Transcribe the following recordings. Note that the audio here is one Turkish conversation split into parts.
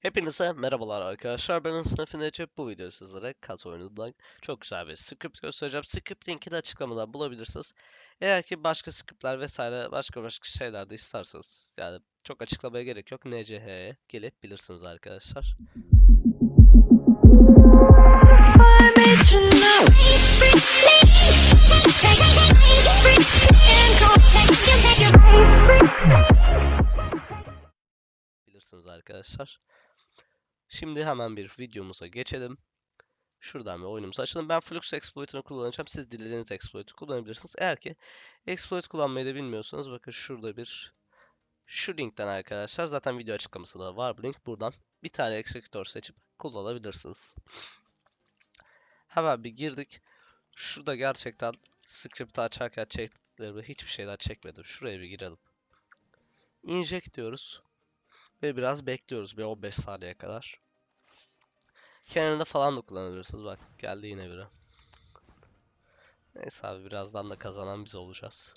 Hepinize merhabalar arkadaşlar. Ben Sınıfın Ece. Bu video sizlere kat oyunundan çok güzel bir script göstereceğim. Script linkini açıklamada bulabilirsiniz. Eğer ki başka scriptler vesaire başka başka şeyler de isterseniz yani çok açıklamaya gerek yok. NCH'ye gelebilirsiniz arkadaşlar. Bilirsiniz arkadaşlar. Şimdi hemen bir videomuza geçelim. Şuradan bir oyunumuzu açalım. Ben Flux Exploit'unu kullanacağım. Siz dilediğiniz exploit'u kullanabilirsiniz. Eğer ki exploit kullanmayı da bilmiyorsanız bakın şurada bir şu linkten arkadaşlar zaten video açıklaması da var bu link. Buradan bir tane executor seçip kullanabilirsiniz. Hemen bir girdik. Şurada gerçekten script'ı açarken çektiklerimi hiçbir şeyden çekmedim. Şuraya bir girelim. Inject diyoruz. Ve biraz bekliyoruz bir 15 saniye kadar. Kenarında falan da kullanabilirsiniz. Bak geldi yine biri. Neyse abi birazdan da kazanan biz olacağız.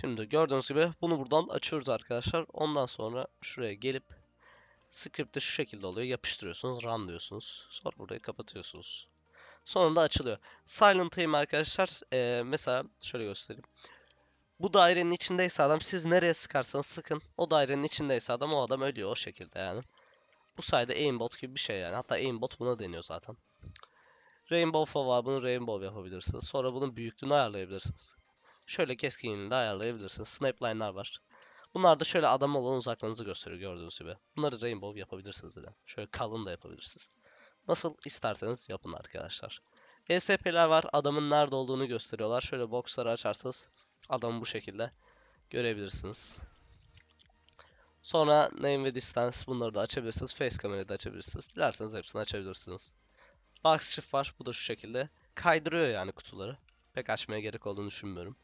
Şimdi gördüğünüz gibi bunu buradan açıyoruz arkadaşlar. Ondan sonra şuraya gelip script'te şu şekilde oluyor. Yapıştırıyorsunuz, run diyorsunuz. Sonra burayı kapatıyorsunuz. Sonunda açılıyor. Silent aim arkadaşlar eee, mesela şöyle göstereyim. Bu dairenin içindeyse adam siz nereye sıkarsanız sıkın. O dairenin içindeyse adam o adam ölüyor o şekilde yani. Bu sayede aimbot gibi bir şey yani. Hatta aimbot buna deniyor zaten. Rainbow Fall var. Bunu Rainbow yapabilirsiniz. Sonra bunun büyüklüğünü ayarlayabilirsiniz. Şöyle keskinliğini de ayarlayabilirsiniz. Snapeline'lar var. Bunlar da şöyle adam olan uzaklığınızı gösteriyor gördüğünüz gibi. Bunları Rainbow yapabilirsiniz yine. Şöyle kalın da yapabilirsiniz. Nasıl isterseniz yapın arkadaşlar. ESP'ler var. Adamın nerede olduğunu gösteriyorlar. Şöyle boxları açarsanız adamı bu şekilde görebilirsiniz. Sonra name ve distance bunları da açabilirsiniz. Face kamerayı da açabilirsiniz. Dilerseniz hepsini açabilirsiniz. Box shift var. Bu da şu şekilde. Kaydırıyor yani kutuları. Pek açmaya gerek olduğunu düşünmüyorum.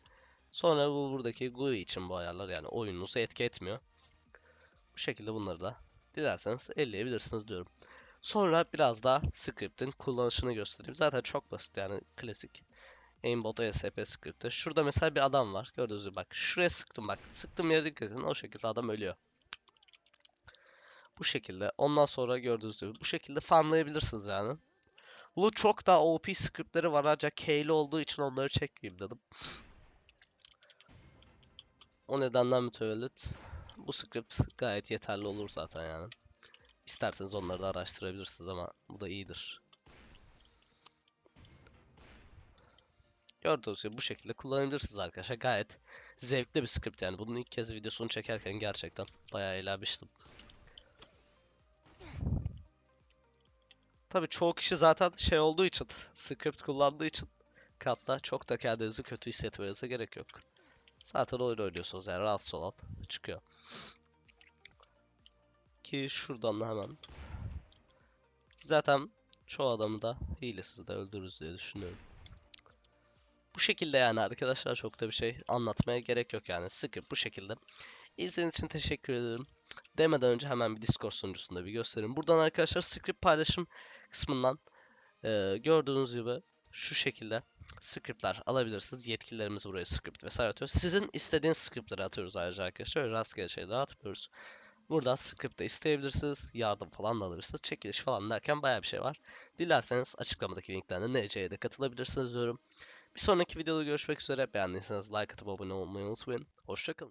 Sonra bu buradaki GUI için bu ayarlar yani oyununuzu etki etmiyor. Bu şekilde bunları da dilerseniz elleyebilirsiniz diyorum. Sonra biraz daha script'in kullanışını göstereyim. Zaten çok basit yani klasik. Aimbot ESP script'te. Şurada mesela bir adam var. Gördüğünüz gibi bak. Şuraya sıktım bak. Sıktım yere dikkat edin. O şekilde adam ölüyor. Bu şekilde. Ondan sonra gördüğünüz gibi bu şekilde farmlayabilirsiniz yani. Bu çok daha OP scriptleri var ancak K'li olduğu için onları çekmeyeyim dedim. O nedenden mütevellit bu script gayet yeterli olur zaten yani. İsterseniz onları da araştırabilirsiniz ama bu da iyidir. Gördüğünüz gibi bu şekilde kullanabilirsiniz arkadaşlar. Gayet zevkli bir script yani. Bunun ilk kez videosunu çekerken gerçekten bayağı eğlenmiştim. Tabii çoğu kişi zaten şey olduğu için, script kullandığı için katta çok da kendinizi kötü hissetmenize gerek yok. Zaten oyun oynuyorsunuz yani rahatsız olan çıkıyor. Ki şuradan da hemen. Zaten çoğu adamı da hilesiz de öldürürüz diye düşünüyorum. Bu şekilde yani arkadaşlar çok da bir şey anlatmaya gerek yok yani. Script bu şekilde. İzlediğiniz için teşekkür ederim. Demeden önce hemen bir Discord sunucusunda bir göstereyim. Buradan arkadaşlar script paylaşım kısmından e, gördüğünüz gibi şu şekilde scriptler alabilirsiniz. Yetkililerimiz buraya script vesaire atıyor. Sizin istediğiniz scriptleri atıyoruz ayrıca arkadaşlar. Öyle rastgele şeyler atmıyoruz. Buradan script de isteyebilirsiniz. Yardım falan da alabilirsiniz. Çekiliş falan derken bayağı bir şey var. Dilerseniz açıklamadaki linkten de NC'ye de katılabilirsiniz diyorum. Bir sonraki videoda görüşmek üzere. Beğendiyseniz like atıp abone olmayı unutmayın. Hoşçakalın.